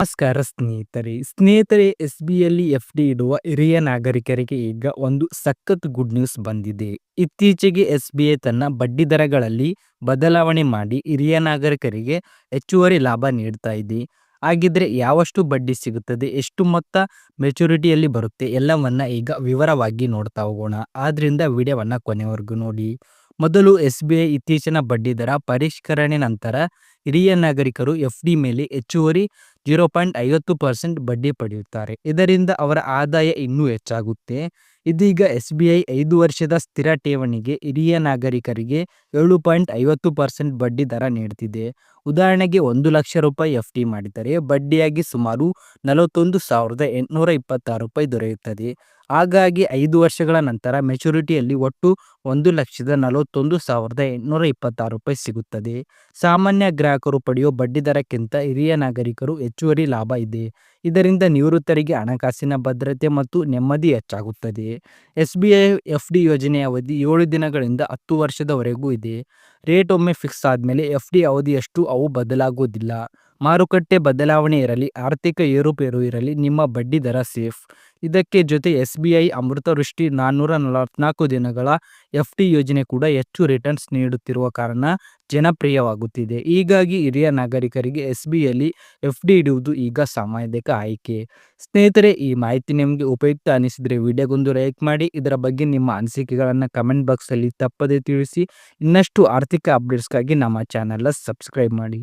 ನಮಸ್ಕಾರ ಸ್ನೇಹಿತರೆ. ಸ್ನೇಹಿತರೆ, ಎಸ್ ಬಿಯಲ್ಲಿ ಎಫ್ ಡಿ ಇಡುವ ಹಿರಿಯ ನಾಗರಿಕರಿಗೆ ಈಗ ಒಂದು ಸಖತ್ ಗುಡ್ ನ್ಯೂಸ್ ಬಂದಿದೆ. ಇತ್ತೀಚೆಗೆ ಎಸ್ ಬಿ ಐ ತನ್ನ ಬಡ್ಡಿ ದರಗಳಲ್ಲಿ ಬದಲಾವಣೆ ಮಾಡಿ ಹಿರಿಯ ನಾಗರಿಕರಿಗೆ ಹೆಚ್ಚುವರಿ ಲಾಭ ನೀಡ್ತಾ ಇದೆ. ಹಾಗಿದ್ರೆ ಯಾವಷ್ಟು ಬಡ್ಡಿ ಸಿಗುತ್ತದೆ, ಎಷ್ಟು ಮೊತ್ತ ಮೆಚುರಿಟಿಯಲ್ಲಿ ಬರುತ್ತೆ, ಎಲ್ಲವನ್ನ ಈಗ ವಿವರವಾಗಿ ನೋಡ್ತಾ ಹೋಗೋಣ. ಆದ್ರಿಂದ ವಿಡಿಯೋವನ್ನ ಕೊನೆವರೆಗೂ ನೋಡಿ. ಮೊದಲು ಎಸ್ ಬಿ ಐ ಇತ್ತೀಚಿನ ಬಡ್ಡಿ ದರ ಪರಿಷ್ಕರಣೆ ನಂತರ ಹಿರಿಯ ನಾಗರಿಕರು ಎಫ್ ಡಿ ಮೇಲೆ ಹೆಚ್ಚುವರಿ ಜೀರೋ ಪಾಯಿಂಟ್ ಐವತ್ತು ಪರ್ಸೆಂಟ್ ಬಡ್ಡಿ ಪಡೆಯುತ್ತಾರೆ. ಇದರಿಂದ ಅವರ ಆದಾಯ ಇನ್ನೂ ಹೆಚ್ಚಾಗುತ್ತೆ. ಇದೀಗ ಎಸ್ ಬಿ ಐ ಐದು ವರ್ಷದ ಸ್ಥಿರ ಠೇವಣಿಗೆ ಹಿರಿಯ ನಾಗರಿಕರಿಗೆ ಏಳು ಪಾಯಿಂಟ್ ಐವತ್ತು ಪರ್ಸೆಂಟ್ ಬಡ್ಡಿ ದರ ನೀಡುತ್ತಿದೆ ಉದಾಹರಣೆಗೆ ಒಂದು ಲಕ್ಷ ರೂಪಾಯಿ ಎಫ್ ಡಿ ಮಾಡಿದರೆ ಬಡ್ಡಿಯಾಗಿ ಸುಮಾರು ನಲವತ್ತೊಂದು ಸಾವಿರದ ಎಂಟುನೂರ ಇಪ್ಪತ್ತಾರು ರೂಪಾಯಿ ದೊರೆಯುತ್ತದೆ. ಹಾಗಾಗಿ ಐದು ವರ್ಷಗಳ ನಂತರ ಮೆಚುರಿಟಿಯಲ್ಲಿ ಒಟ್ಟು ಒಂದು ಲಕ್ಷದ ನಲವತ್ತೊಂದು ಸಾವಿರದ ಎಂಟುನೂರ ಇಪ್ಪತ್ತಾರು ರೂಪಾಯಿ ಸಿಗುತ್ತದೆ. ಸಾಮಾನ್ಯ ಗ್ರಾಹಕರು ಪಡೆಯುವ ಬಡ್ಡಿದರಕ್ಕಿಂತ ಹಿರಿಯ ನಾಗರಿಕರು ಹೆಚ್ಚುವರಿ ಲಾಭ ಇದೆ. ಇದರಿಂದ ನಿವೃತ್ತರಿಗೆ ಹಣಕಾಸಿನ ಭದ್ರತೆ ಮತ್ತು ನೆಮ್ಮದಿ ಹೆಚ್ಚಾಗುತ್ತದೆ. S B I F D ಯೋಜನೆಯ ಅವಧಿ ಏಳು ದಿನಗಳಿಂದ ಹತ್ತು ವರ್ಷದವರೆಗೂ ಇದೆ. ರೇಟ್ ಒಮ್ಮೆ ಫಿಕ್ಸ್ ಆದಮೇಲೆ ಎಫ್ ಡಿ ಅವಧಿಯಷ್ಟು ಅವು ಬದಲಾಗುವುದಿಲ್ಲ. ಮಾರುಕಟ್ಟೆ ಬದಲಾವಣೆ ಇರಲಿ, ಆರ್ಥಿಕ ಏರುಪೇರು ಇರಲಿ, ನಿಮ್ಮ ಬಡ್ಡಿ ದರ ಸೇಫ್. ಇದಕ್ಕೆ ಜೊತೆ ಎಸ್ ಬಿ ಐ ಅಮೃತವೃಷ್ಟಿ ನಾನ್ನೂರ ನಲವತ್ನಾಲ್ಕು ದಿನಗಳ ಎಫ್ ಡಿ ಯೋಜನೆ ಕೂಡ ಹೆಚ್ಚು ರಿಟರ್ನ್ಸ್ ನೀಡುತ್ತಿರುವ ಕಾರಣ ಜನಪ್ರಿಯವಾಗುತ್ತಿದೆ. ಹೀಗಾಗಿ ಹಿರಿಯ ನಾಗರಿಕರಿಗೆ ಎಸ್ ಬಿ ಐಲಿ ಎಫ್ ಡಿ ಇಡುವುದು ಈಗ ಸಾಮಾಜಿಕ ಆಯ್ಕೆ. ಸ್ನೇಹಿತರೆ, ಈ ಮಾಹಿತಿ ನಿಮಗೆ ಉಪಯುಕ್ತ ಅನಿಸಿದರೆ ವಿಡಿಯೋಗೊಂದು ಲೈಕ್ ಮಾಡಿ, ಇದರ ಬಗ್ಗೆ ನಿಮ್ಮ ಅನಿಸಿಕೆಗಳನ್ನು ಕಮೆಂಟ್ ಬಾಕ್ಸಲ್ಲಿ ತಪ್ಪದೇ ತಿಳಿಸಿ, ಇನ್ನಷ್ಟು ಆರ್ಥಿಕ ಅಪ್ಡೇಟ್ಸ್ಗಾಗಿ ನಮ್ಮ ಚಾನಲ್ನ ಸಬ್ಸ್ಕ್ರೈಬ್ ಮಾಡಿ.